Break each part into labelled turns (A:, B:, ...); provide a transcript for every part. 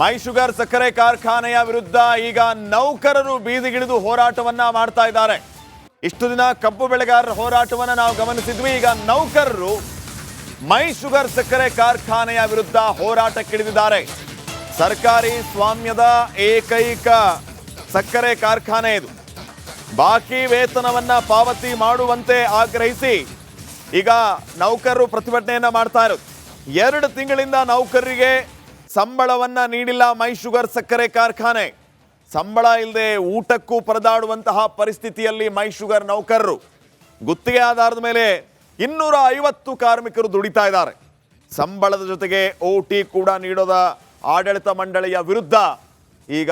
A: ಮೈ sugar ಸಕ್ಕರೆ ಕಾರ್ಖಾನೆಯ ವಿರುದ್ಧ ಈಗ ನೌಕರರು ಬೀದಿಗಿಳಿದು ಹೋರಾಟವನ್ನ ಮಾಡ್ತಾ ಇದ್ದಾರೆ. ಇಷ್ಟು ದಿನ ಕಬ್ಬು ಬೆಳೆಗಾರರ ಹೋರಾಟವನ್ನು ನಾವು ಗಮನಿಸಿದ್ವಿ. ಈಗ ನೌಕರರು ಮೈ ಶುಗರ್ ಸಕ್ಕರೆ ಕಾರ್ಖಾನೆಯ ವಿರುದ್ಧ ಹೋರಾಟಕ್ಕಿಳಿದಿದ್ದಾರೆ. ಸರ್ಕಾರಿ ಸ್ವಾಮ್ಯದ ಏಕೈಕ ಸಕ್ಕರೆ ಕಾರ್ಖಾನೆ ಇದು. ಬಾಕಿ ವೇತನವನ್ನ ಪಾವತಿ ಮಾಡುವಂತೆ ಆಗ್ರಹಿಸಿ ಈಗ ನೌಕರರು ಪ್ರತಿಭಟನೆಯನ್ನ ಮಾಡ್ತಾ ಇರೋದು. ಎರಡು ತಿಂಗಳಿಂದ ನೌಕರರಿಗೆ ಸಂಬಳವನ್ನ ನೀಡಿಲ್ಲ ಮೈ ಶುಗರ್ ಸಕ್ಕರೆ ಕಾರ್ಖಾನೆ. ಸಂಬಳ ಇಲ್ಲದೆ ಊಟಕ್ಕೂ ಪರದಾಡುವಂತಹ ಪರಿಸ್ಥಿತಿಯಲ್ಲಿ ಮೈ ಶುಗರ್ ನೌಕರರು. ಗುತ್ತಿಗೆ ಆಧಾರದ ಮೇಲೆ ಇನ್ನೂರ ಐವತ್ತು ಕಾರ್ಮಿಕರು ದುಡಿತಾ ಇದ್ದಾರೆ. ಸಂಬಳದ ಜೊತೆಗೆ ಓ ಕೂಡ ನೀಡೋದ ಆಡಳಿತ ಮಂಡಳಿಯ ವಿರುದ್ಧ ಈಗ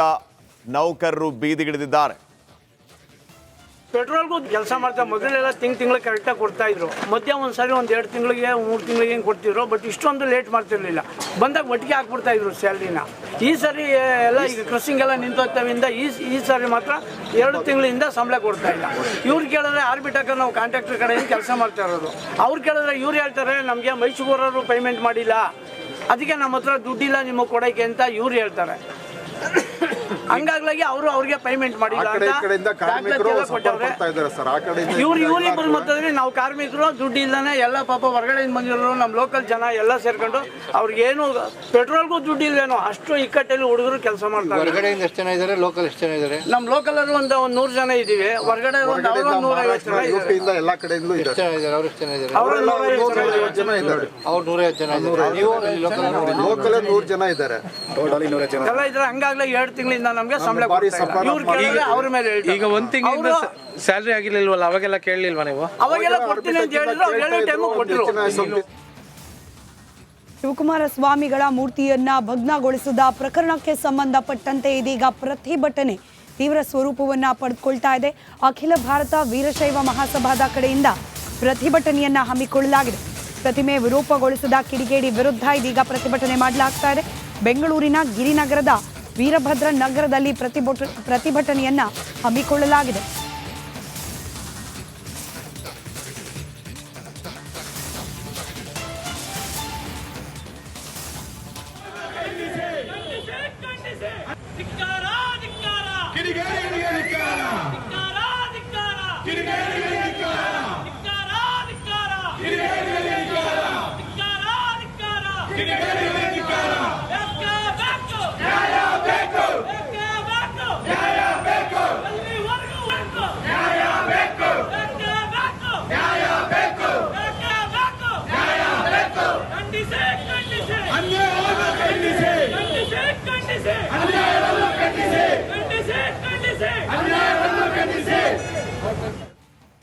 A: ನೌಕರರು ಬೀದಿಗಿಳಿದಿದ್ದಾರೆ.
B: ಪೆಟ್ರೋಲ್ಗೂ ಕೆಲಸ ಮಾಡ್ತಾ ಮೊದಲೆಲ್ಲ ತಿಂಗ್ ತಿಂಗಳು ಕರೆಕ್ಟಾಗಿ ಕೊಡ್ತಾ ಇದ್ರು. ಮಧ್ಯ ಒಂದು ಸಾರಿ ಒಂದು ಎರಡು ತಿಂಗಳಿಗೆ, ಮೂರು ತಿಂಗಳಿಗೆ ಏನು ಕೊಡ್ತಿದ್ರು ಬಟ್ ಇಷ್ಟೊಂದು ಲೇಟ್ ಮಾಡ್ತಿರ್ಲಿಲ್ಲ. ಬಂದಾಗ ಒಟ್ಟಿಗೆ ಹಾಕ್ಬಿಡ್ತಾ ಇದ್ರು ಸ್ಯಾಲ್ರಿನ ಈ ಸರಿ ಎಲ್ಲ ಈಗ ಕ್ರಸಿಂಗ್ ಎಲ್ಲ ನಿಂತೋತ್ತವಿಂದ ಈ ಈ ಸರಿ ಮಾತ್ರ ಎರಡು ತಿಂಗಳಿಂದ ಸಂಬಳ ಕೊಡ್ತಾ ಇಲ್ಲ. ಇವ್ರು ಕೇಳಿದ್ರೆ ಆರ್ಬಿಟಕ್ಕೆ ನಾವು ಕಾಂಟ್ರಾಕ್ಟರ್ ಕಡೆಯಿಂದ ಕೆಲಸ ಮಾಡ್ತಾ ಇರೋದು. ಅವ್ರು ಕೇಳಿದ್ರೆ ಇವ್ರು ಹೇಳ್ತಾರೆ, ನಮಗೆ ಮೈಸೂರವರು ಪೇಮೆಂಟ್ ಮಾಡಿಲ್ಲ. ಅದಕ್ಕೆ ನಮ್ಮ ಹತ್ರ ದುಡ್ಡಿಲ್ಲ ನಿಮಗೆ ಕೊಡೋಕ್ಕೆ ಅಂತ ಇವ್ರು ಹೇಳ್ತಾರೆ. ಹಂಗಾಗ್ಲಾಗಿ ಅವರು ಅವ್ರಿಗೆ ಪೇಮೆಂಟ್
C: ಕಡೆ
B: ಎಲ್ಲ
C: ಇದ್ದಾರೆ ಈ
B: ಇವ್ರು
C: ಕಡೆ
B: ಇವ್ರು
C: ಎಲ್ಲ
B: ನಾವು ಕಾರ್ಮಿಕರು ದುಡ್ಡು ಇಲ್ದಾನೆ ಎಲ್ಲ ಪಾಪ ಹೊರಗಡೆಯಿಂದ ಬಂದಿರೋ ನಮ್ಮ ಲೋಕಲ್ ಜನ ಎಲ್ಲ ಸೇರ್ಕೊಂಡು ಅವ್ರಿಗೇನು ಪೆಟ್ರೋಲ್ಗೂ ದುಡ್ಡು ಇಲ್ವೇನೋ ಅಷ್ಟು ಇಕ್ಕಟ್ಟಲ್ಲಿ ಹುಡುಗರು ಕೆಲಸ ಮಾಡ್ತಾರೆ.
D: ಹೊರಗಡೆಯಿಂದ ಎಷ್ಟು ಜನ ಇದ್ದಾರೆ ಲೋಕಲ್ ಎಷ್ಟು ಜನ ಇದ್ದಾರೆ
B: ನಮ್ಮ ಲೋಕಲ್ ಒಂದು ಒಂದ್ ನೂರು ಜನ ಇದೀವಿ ಹೊರಗಡೆ ಒಂದು ಅವ್ರು
C: ಹೊರಗಡೆಯಿಂದ
B: ಒಂದು ಜನ ಇದ್ದಾರೆ.
C: ಯುಪಿಯಿಂದ ಎಲ್ಲ ಕಡೆಯಿಂದಲೂ
D: ಎಷ್ಟು ಜನ ಇದ್ದಾರೆ ಅವ್ರು ಎಷ್ಟು ಜನ ಇದ್ದಾರೆ
B: ಅವರು ಜನ ಇದ್ದಾರೆ.
C: ಜನ ಇದ್ದಾರೆ.
D: ಅವ್ರು ನೂರೈವತ್ತು ಜನ ಇದ್ದಾರೆ. ನೀವು ಲೋಕಲ್
C: ನೂರು ಜನ ಇದ್ದಾರೆ.
B: ಎಲ್ಲ ಇದ್ರೆ ಹಂಗಾಗ್ಲೇ ಎರಡು ತಿಂಗಳಿಂದ ನಮ್ಗೆ ಸಂಬಳ ಅವ್ರ ಮೇಲೆ.
E: ಈಗ ಒಂದ್ ತಿಂಗಳಿಂದ ಸ್ಯಾಲ್ರಿ ಆಗಿರ್ಲಿಲ್ವಲ್ಲ ಅವಾಗೆಲ್ಲ ಕೇಳಲಿಲ್ವಾ ನೀವು?
B: ಅವಾಗೆಲ್ಲ ಕೊಡ್ತೀನಿ ಅಂತ ಹೇಳಿದ್ರು ಅವ್ರು ಹೇಳೋ ಟೈಮು ಕೊಟ್ಟರು
F: ಶಿವಕುಮಾರ ಸ್ವಾಮಿಗಳ ಮೂರ್ತಿಯನ್ನ ಭಗ್ನಗೊಳಿಸಿದ ಪ್ರಕರಣಕ್ಕೆ ಸಂಬಂಧಪಟ್ಟಂತೆ ಇದೀಗ ಪ್ರತಿಭಟನೆ ತೀವ್ರ ಸ್ವರೂಪವನ್ನ ಪಡೆದುಕೊಳ್ತಾ ಇದೆ. ಅಖಿಲ ಭಾರತ ವೀರಶೈವ ಮಹಾಸಭಾದ ಕಡೆಯಿಂದ ಪ್ರತಿಭಟನೆಯನ್ನ ಹಮ್ಮಿಕೊಳ್ಳಲಾಗಿದೆ. ಪ್ರತಿಮೆ ವಿರೂಪಗೊಳಿಸಿದ ಕಿಡಿಗೇಡಿ ವಿರುದ್ಧ ಇದೀಗ ಪ್ರತಿಭಟನೆ ಮಾಡಲಾಗ್ತಾ ಇದೆ. ಬೆಂಗಳೂರಿನ ಗಿರಿನಗರದ ವೀರಭದ್ರ ನಗರದಲ್ಲಿ ಪ್ರತಿಭಟ ಪ್ರತಿಭಟನೆಯನ್ನ ಹಮ್ಮಿಕೊಳ್ಳಲಾಗಿದೆ.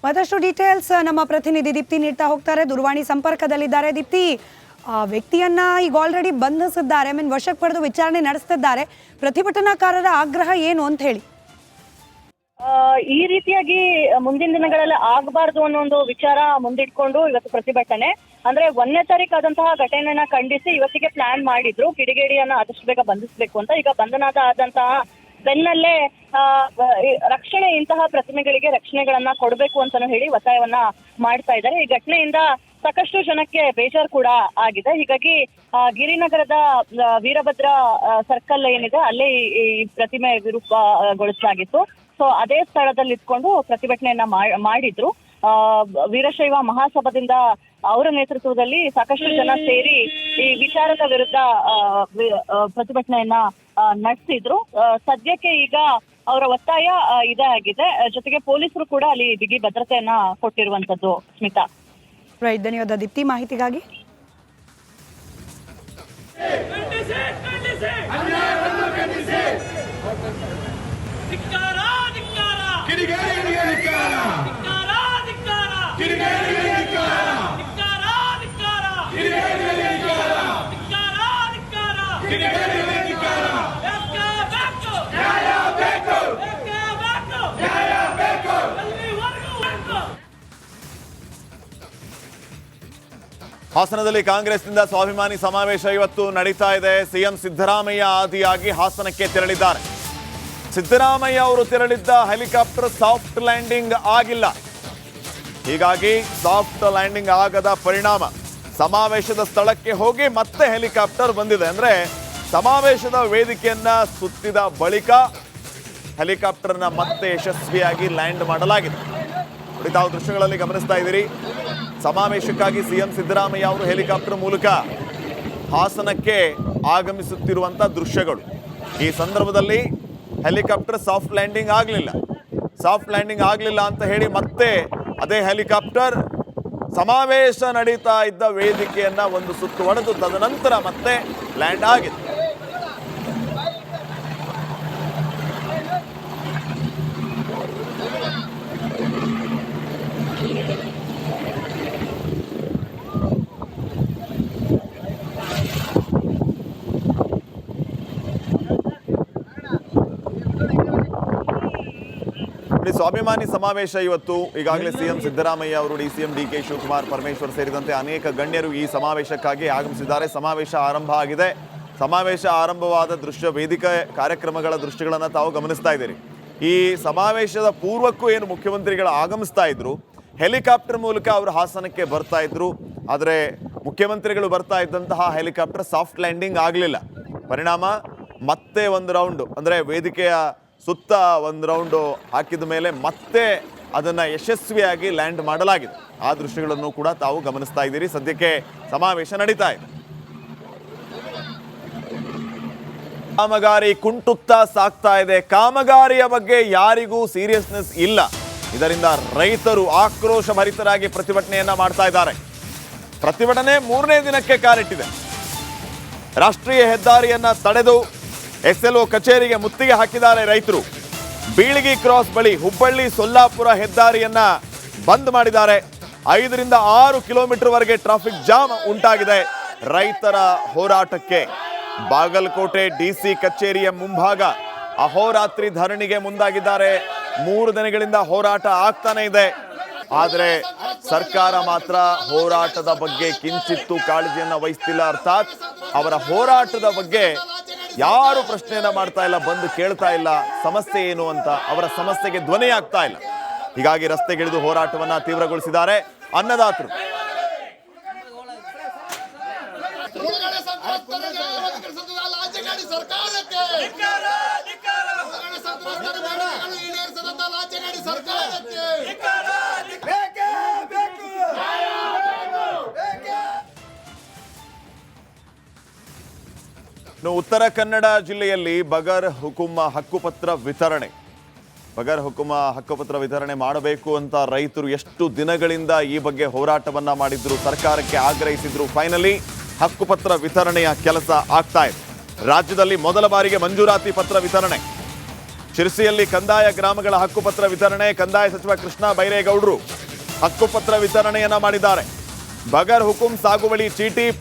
F: ಮತ್ತಷ್ಟು ಡೀಟೇಲ್ಸ್ ನಮ್ಮ ಪ್ರತಿನಿಧಿ ದೀಪ್ತಿ ನೀಡ್ತಾ ಹೋಗ್ತಾರೆ. ದೂರವಾಣಿ ಸಂಪರ್ಕದಲ್ಲಿದ್ದಾರೆ ದೀಪ್ತಿ. ಆ ವ್ಯಕ್ತಿಯನ್ನ ಈಗ ಆಲ್ರೆಡಿ ಬಂಧಿಸಿದ್ದಾರೆ. ಮೀನ್ ವಶಕ್ಕೆ ಪಡೆದು ವಿಚಾರಣೆ ನಡೆಸ್ತಿದ್ದಾರೆ. ಪ್ರತಿಭಟನಾಕಾರರ ಆಗ್ರಹ ಏನು ಅಂತ ಹೇಳಿ.
G: ಈ ರೀತಿಯಾಗಿ ಮುಂದಿನ ದಿನಗಳಲ್ಲಿ ಆಗಬಾರ್ದು ಅನ್ನೋ ಒಂದು ವಿಚಾರ ಮುಂದಿಟ್ಕೊಂಡು ಇವತ್ತು ಪ್ರತಿಭಟನೆ. ಅಂದ್ರೆ ಒಂದನೇ ತಾರೀಕು ಆದಂತಹ ಘಟನೆಯನ್ನ ಖಂಡಿಸಿ ಇವತ್ತಿಗೆ ಪ್ಲಾನ್ ಮಾಡಿದ್ರು. ಕಿಡಿಗೇಡಿಯನ್ನ ಆದಷ್ಟು ಬೇಗ ಬಂಧಿಸಬೇಕು ಅಂತ. ಈಗ ಬಂಧನದ ಆದಂತಹ ಬೆನ್ನಲ್ಲೇ ರಕ್ಷಣೆ ಇಂತಹ ಪ್ರತಿಮೆಗಳಿಗೆ ರಕ್ಷಣೆಗಳನ್ನ ಕೊಡಬೇಕು ಅಂತಾನು ಹೇಳಿ ಒತ್ತಾಯವನ್ನ ಮಾಡ್ತಾ ಇದ್ದಾರೆ. ಈ ಘಟನೆಯಿಂದ ಸಾಕಷ್ಟು ಜನಕ್ಕೆ ಬೇಜಾರು ಕೂಡ ಆಗಿದೆ. ಹೀಗಾಗಿ ಗಿರಿನಗರದ ವೀರಭದ್ರ ಸರ್ಕಲ್ ಏನಿದೆ, ಅಲ್ಲೇ ಈ- ಪ್ರತಿಮೆ ವಿರೂಪಗೊಳಿಸಲಾಗಿತ್ತು. ಸೊ, ಅದೇ ಸ್ಥಳದಲ್ಲಿ ಇಟ್ಕೊಂಡು ಪ್ರತಿಭಟನೆಯನ್ನ ಮಾಡಿದ್ರು. ವೀರಶೈವ ಮಹಾಸಭಾದಿಂದ ಅವರ ನೇತೃತ್ವದಲ್ಲಿ ಸಾಕಷ್ಟು ಜನ ಸೇರಿ ಈ ವಿಚಾರದ ವಿರುದ್ಧ ಪ್ರತಿಭಟನೆಯನ್ನ ನಡೆಸಿದ್ರು. ಸದ್ಯಕ್ಕೆ ಈಗ ಅವರ ಒತ್ತಾಯ ಇದೇ ಆಗಿದೆ. ಜೊತೆಗೆ ಪೊಲೀಸರು ಕೂಡ ಅಲ್ಲಿ ಬಿಗಿ ಭದ್ರತೆಯನ್ನ ಕೊಟ್ಟಿರುವಂತದ್ದು ಸ್ಮಿತಾ.
F: ರೈಟ್ ಧನ್ಯವಾದ ದೀಪ್ತಿ. ಮಾಹಿತಿಗಾಗಿ?
H: ಧಿಕ್ಕಾರ
A: ಹಾಸನದಲ್ಲಿ ಕಾಂಗ್ರೆಸ್ನಿಂದ ಸ್ವಾಭಿಮಾನಿ ಸಮಾವೇಶ ಇವತ್ತು ನಡೀತಾ ಇದೆ. ಸಿಎಂ ಸಿದ್ದರಾಮಯ್ಯ ಆದಿಯಾಗಿ ಹಾಸನಕ್ಕೆ ತೆರಳಿದ್ದಾರೆ. ಸಿದ್ದರಾಮಯ್ಯ ಅವರು ತೆರಳಿದ್ದ ಹೆಲಿಕಾಪ್ಟರ್ ಸಾಫ್ಟ್ ಲ್ಯಾಂಡಿಂಗ್ ಆಗಿಲ್ಲ. ಹೀಗಾಗಿ ಸಾಫ್ಟ್ ಲ್ಯಾಂಡಿಂಗ್ ಆಗದ ಪರಿಣಾಮ ಸಮಾವೇಶದ ಸ್ಥಳಕ್ಕೆ ಹೋಗಿ ಮತ್ತೆ ಹೆಲಿಕಾಪ್ಟರ್ ಬಂದಿದೆ ಅಂದ್ರೆ ಸಮಾವೇಶದ ವೇದಿಕೆಯನ್ನ ಸುತ್ತಿದ ಬಳಿಕ ಹೆಲಿಕಾಪ್ಟರ್ನ ಮತ್ತೆ ಯಶಸ್ವಿಯಾಗಿ ಲ್ಯಾಂಡ್ ಮಾಡಲಾಗಿದೆ. ತಾವು ದೃಶ್ಯಗಳಲ್ಲಿ ಗಮನಿಸ್ತಾ ಇದ್ದೀರಿ. ಸಮಾವೇಶಕ್ಕಾಗಿ ಸಿಎಂ ಸಿದ್ದರಾಮಯ್ಯ ಅವರು ಹೆಲಿಕಾಪ್ಟರ್ ಮೂಲಕ ಹಾಸನಕ್ಕೆ ಆಗಮಿಸುತ್ತಿರುವಂಥ ದೃಶ್ಯಗಳು. ಈ ಸಂದರ್ಭದಲ್ಲಿ ಹೆಲಿಕಾಪ್ಟರ್ ಸಾಫ್ಟ್ ಲ್ಯಾಂಡಿಂಗ್ ಆಗಲಿಲ್ಲ. ಸಾಫ್ಟ್ ಲ್ಯಾಂಡಿಂಗ್ ಆಗಲಿಲ್ಲ ಅಂತ ಹೇಳಿ ಮತ್ತೆ ಅದೇ ಹೆಲಿಕಾಪ್ಟರ್ ಸಮಾವೇಶ ನಡೀತಾ ಇದ್ದ ವೇದಿಕೆಯನ್ನು ಒಂದು ಸುತ್ತು ಹೊಡೆದು ತದನಂತರ ಮತ್ತೆ ಲ್ಯಾಂಡ್ ಆಗಿದೆ ಸ್ವಾಭಿಮಾನಿ ಸಮಾವೇಶ ಇವತ್ತು. ಈಗಾಗಲೇ ಸಿಎಂ ಸಿದ್ದರಾಮಯ್ಯ ಅವರು D CM D K Shivakumar Parameshwar ಸೇರಿದಂತೆ ಅನೇಕ ಗಣ್ಯರು ಈ ಸಮಾವೇಶಕ್ಕಾಗಿ ಆಗಮಿಸಿದ್ದಾರೆ. ಸಮಾವೇಶ ಆರಂಭ ಆಗಿದೆ. ಸಮಾವೇಶ ಆರಂಭವಾದ ದೃಶ್ಯ ವೇದಿಕೆ ಕಾರ್ಯಕ್ರಮಗಳ ದೃಶ್ಯಗಳನ್ನು ತಾವು ಗಮನಿಸ್ತಾ ಇದ್ದೀರಿ. ಈ ಸಮಾವೇಶದ ಪೂರ್ವಕ್ಕೂ ಏನು ಮುಖ್ಯಮಂತ್ರಿಗಳು ಆಗಮಿಸ್ತಾ ಇದ್ರು ಹೆಲಿಕಾಪ್ಟರ್ ಮೂಲಕ ಅವರು ಹಾಸನಕ್ಕೆ ಬರ್ತಾ ಇದ್ರು. ಆದರೆ ಮುಖ್ಯಮಂತ್ರಿಗಳು ಬರ್ತಾ ಇದ್ದಂತಹ ಹೆಲಿಕಾಪ್ಟರ್ ಸಾಫ್ಟ್ ಲ್ಯಾಂಡಿಂಗ್ ಆಗಲಿಲ್ಲ. ಪರಿಣಾಮ ಮತ್ತೆ ಒಂದು ರೌಂಡು ಅಂದರೆ ವೇದಿಕೆಯ ಸುತ್ತ ಒಂದು ರೌಂಡು ಹಾಕಿದ ಮೇಲೆ ಮತ್ತೆ ಅದನ್ನು ಯಶಸ್ವಿಯಾಗಿ ಲ್ಯಾಂಡ್ ಮಾಡಲಾಗಿದೆ. ಆ ದೃಶ್ಯಗಳನ್ನು ಕೂಡ ತಾವು ಗಮನಿಸ್ತಾ ಇದ್ದೀರಿ. ಸದ್ಯಕ್ಕೆ ಸಮಾವೇಶ ನಡೀತಾ ಇದೆ. ಕಾಮಗಾರಿ ಕುಂಟುತ್ತಾ ಸಾಗ್ತಾ ಇದೆ. ಕಾಮಗಾರಿಯ ಬಗ್ಗೆ ಯಾರಿಗೂ ಸೀರಿಯಸ್ನೆಸ್ ಇಲ್ಲ. ಇದರಿಂದ ರೈತರು ಆಕ್ರೋಶ ಭರಿತರಾಗಿ ಪ್ರತಿಭಟನೆಯನ್ನ ಮಾಡ್ತಾ ಇದ್ದಾರೆ. ಪ್ರತಿಭಟನೆ ಮೂರನೇ ದಿನಕ್ಕೆ ಕಾಲಿಟ್ಟಿದೆ. ರಾಷ್ಟ್ರೀಯ ಹೆದ್ದಾರಿಯನ್ನ ತಡೆದು ಎಸ್ಎಲ್ಒ ಕಚೇರಿಗೆ ಮುತ್ತಿಗೆ ಹಾಕಿದ್ದಾರೆ ರೈತರು. ಬೀಳಿಗಿ ಕ್ರಾಸ್ ಬಳಿ ಹುಬ್ಬಳ್ಳಿ ಸೊಲ್ಲಾಪುರ ಹೆದ್ದಾರಿಯನ್ನ ಬಂದ್ ಮಾಡಿದ್ದಾರೆ. ಐದರಿಂದ ಆರು ಕಿಲೋಮೀಟರ್ ವರೆಗೆ ಟ್ರಾಫಿಕ್ ಜಾಮ್ ಉಂಟಾಗಿದೆ. ರೈತರ ಹೋರಾಟಕ್ಕೆ. ಬಾಗಲಕೋಟೆ ಡಿಸಿ ಕಚೇರಿಯ ಮುಂಭಾಗ ಅಹೋರಾತ್ರಿ ಧರಣಿಗೆ ಮುಂದಾಗಿದ್ದಾರೆ. ಮೂರು ದಿನಗಳಿಂದ ಹೋರಾಟ ಆಗ್ತಾನೆ ಇದೆ. ಆದರೆ ಸರ್ಕಾರ ಮಾತ್ರ ಹೋರಾಟದ ಬಗ್ಗೆ ಕಿಂಚಿತ್ತು ಕಾಳಜಿಯನ್ನು ವಹಿಸ್ತಿಲ್ಲ. ಅರ್ಥಾತ್ ಅವರ ಹೋರಾಟದ ಬಗ್ಗೆ ಯಾರು ಪ್ರಶ್ನೆಯನ್ನ ಮಾಡ್ತಾ ಇಲ್ಲ, ಬಂದು ಕೇಳ್ತಾ ಇಲ್ಲ, ಸಮಸ್ಯೆ ಏನು ಅಂತ ಅವರ ಸಮಸ್ಯೆಗೆ ಧ್ವನಿ ಆಗ್ತಾ ಇಲ್ಲ. ಹೀಗಾಗಿ ರಸ್ತೆಗಿಳಿದು ಹೋರಾಟವನ್ನ ತೀವ್ರಗೊಳಿಸಿದ್ದಾರೆ ಅನ್ನದಾತರು.
I: ಸರ್ಕಾರಕ್ಕೆ.
A: ಉತ್ತರ ಕನ್ನಡ ಜಿಲ್ಲೆಯಲ್ಲಿ ಬಗರ್ ಹುಕುಮ ಹಕ್ಕುಪತ್ರ ವಿತರಣೆ. ಬಗರ್ ಹುಕುಮ ಹಕ್ಕುಪತ್ರ ವಿತರಣೆ ಮಾಡಬೇಕು ಅಂತ ರೈತರು ಎಷ್ಟು ದಿನಗಳಿಂದ ಈ ಬಗ್ಗೆ ಹೋರಾಟವನ್ನ ಮಾಡಿದ್ರು, ಸರ್ಕಾರಕ್ಕೆ ಆಗ್ರಹಿಸಿದ್ರು. ಫೈನಲಿ ಹಕ್ಕುಪತ್ರ ವಿತರಣೆಯ ಕೆಲಸ ಆಗ್ತಾ ಇದೆ. ರಾಜ್ಯದಲ್ಲಿ ಮೊದಲ ಬಾರಿಗೆ ಮಂಜೂರಾತಿ ಪತ್ರ ವಿತರಣೆ. ಶಿರಸಿಯಲ್ಲಿ ಕಂದಾಯ ಗ್ರಾಮಗಳ ಹಕ್ಕುಪತ್ರ ವಿತರಣೆ, ಕಂದಾಯ ಸಚಿವ ಕೃಷ್ಣ ಬೈರೇಗೌಡರು ಹಕ್ಕುಪತ್ರ ವಿತರಣೆಯನ್ನ ಮಾಡಿದ್ದಾರೆ. ಬಗರ್ ಹುಕುಂ ಸಾಗುವಳಿ ಚೀಟಿ